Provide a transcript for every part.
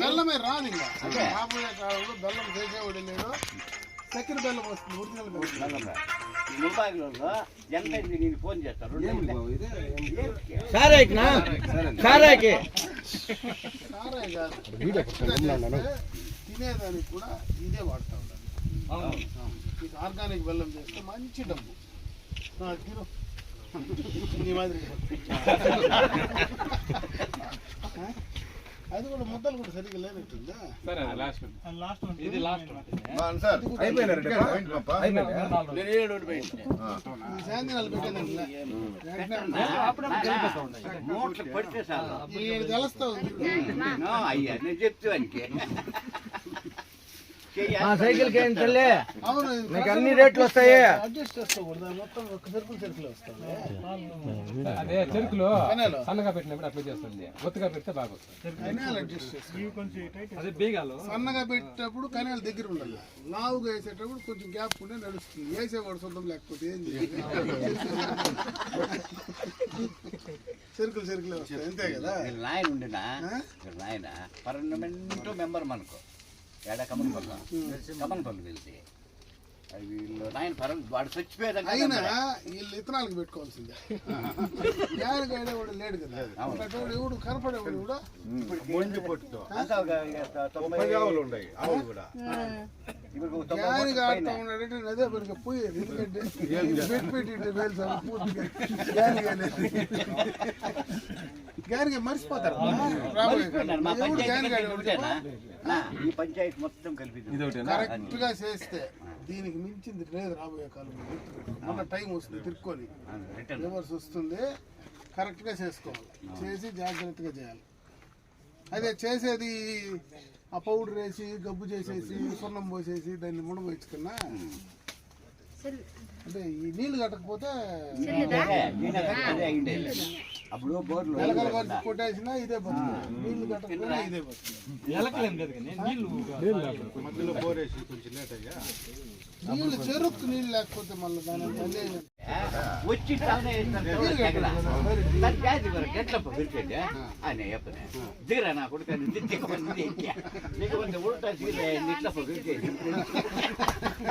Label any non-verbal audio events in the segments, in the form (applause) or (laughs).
బెల్లమే రాని ఇంకా రాబోయే కాలంలో బెల్లం చేసేవాడు లేడు చక్కెర బెల్లం వస్తుంది ఒరిజినల్ బెల్లం ఎంత ఫోన్ చేస్తారు సరే సరే తినేదానికి కూడా ఇదే వాడుతూ ఉండాలి మీకు ఆర్గానిక్ బెల్లం చేస్తే మంచి డబ్బు తిను నీ మాదిరి అది కూడా ముద్దలు కూడా సరిగ్గా లేనట్టుందా ఈ శాంతినాలు పెట్టేదాన్ని మూట్లు పడితే చాలు ఈ తెలుస్తా ఉంది నో, అయ్యా నేను చెప్తానికి ఆ సైకిల్కి ఏం తల్లి. అవును నీకు అన్ని రేట్లు వస్తాయి. అడ్జస్ట్ చేసుకోకూడదు. మొత్తం ఒక సరుకులు సరుకులు వస్తుంది. అదే చెరుకులు కనాలు సన్నగా పెట్టినప్పుడు అట్లా చేస్తుంది. ఒత్తుగా పెడితే బాగా వస్తుంది కనాలు అడ్జస్ట్ చేసుకో అదే బీగాలు. సన్నగా పెట్టేటప్పుడు కనాలు దగ్గర ఉండాలి. లావుగా వేసేటప్పుడు కొంచెం గ్యాప్ ఉండే నడుస్తుంది. వేసేవాడు సొంతం లేకపోతే ఏం చేయాలి? సరుకులు సరుకులే వస్తాయి. అంతే కదా? నాయన ఉండినా నాయన? పర్మనెంట్ మెంబర్ మనకు. ఏడా కమన్ పల్ల కమన్ పల్లి వెళ్తే. అది వీళ్ళు నాయన పర వాడు చచ్చిపోయేదాకా. వీళ్ళు ఇతనాలకు పెట్టుకోవాల్సిందే. (laughs) వాడు లేడు కదా. కనపడేవాడు కూడా తొంభై ఆడుతూ. ఉన్నాడంటే పోయేది ఎందుకంటే పెట్టి సార్ పూర్తిగా. మర్చిపోతారు. ఈ పంచాయతీ మొత్తం కలిపి కరెక్ట్గా చేస్తే దీనికి మించింది లేదు రాబోయే కాలంలో. టైం వస్తుంది తిరుక్కొని. రిటర్న్. రివర్స్ వస్తుంది. కరెక్ట్గా చేసుకోవాలి. చేసి జాగ్రత్తగా చేయాలి. అదే చేసేది ఆ పౌడర్ వేసి గబ్బు చేసేసి సున్నం పోసేసి దాన్ని ముడబోయించుకున్నా అంటే ఈ నీళ్ళు కట్టకపోతే అప్పుడు బోర్లు నెలకల వరకు కొట్టేసినా ఇదే బతుకు నీళ్లు కట్టకపోయినా ఇదే బతుకు ఎలకలేం లేదు కానీ నీళ్లు నీళ్లు చెరుకు నీళ్ళు లేకపోతే మళ్ళీ దాని అదే వచ్చి తానే తగల దాని జాతి వరకు ఎట్లప్ప విరిచేది అని చెప్పనే దిగరా నా కొడుకు అని దిక్కుమంది నీకు కొంత ఉల్టా దిగలే ఇట్లప్ప విరిచేది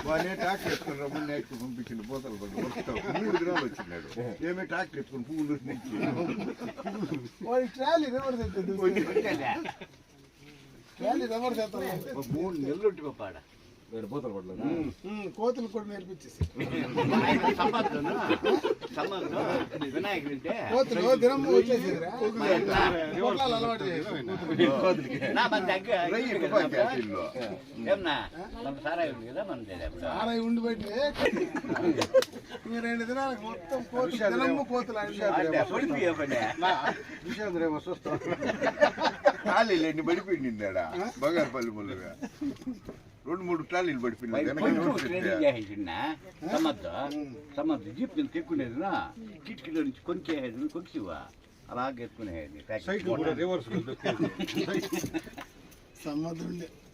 వాడే ట్రాక్టర్ ఎత్తుకుని రమ్మని నేర్చుకుని పంపించింది పోతలు పడి వస్తావు మూడు దినాలు వచ్చినాడు. ఏమే ట్రాక్టర్ ఎత్తుకుని పువ్వులు నుంచి మూడు నెలలు ఉంటే పాడ కోతులు కూడా నేర్పించేసి. సంబంధం సంబంధం వినాయకుడు అంటే కోతులు దినం అలవాటు సారాయి ఉండి పెట్టి రెండు దినాలకు మొత్తం కోతులు దినము కోతులు ఇవ్వండి. విషయంద్రేమో చూస్తాం ట్రాలీలు ఎన్ని పడిపోయింది ఆడ బంగారుపల్లి ముళ్ళగా. రెండు మూడు పెట్టా. చేసిండ సమ్మద్దు సమ్మద్దు జీప్ నేను తెక్కునేది కిటికీలో నుంచి కొంకేది కొంకిసివా అలాగే ఎత్తుకునేది సైకిల్ కూడా రివర్స్ (laughs)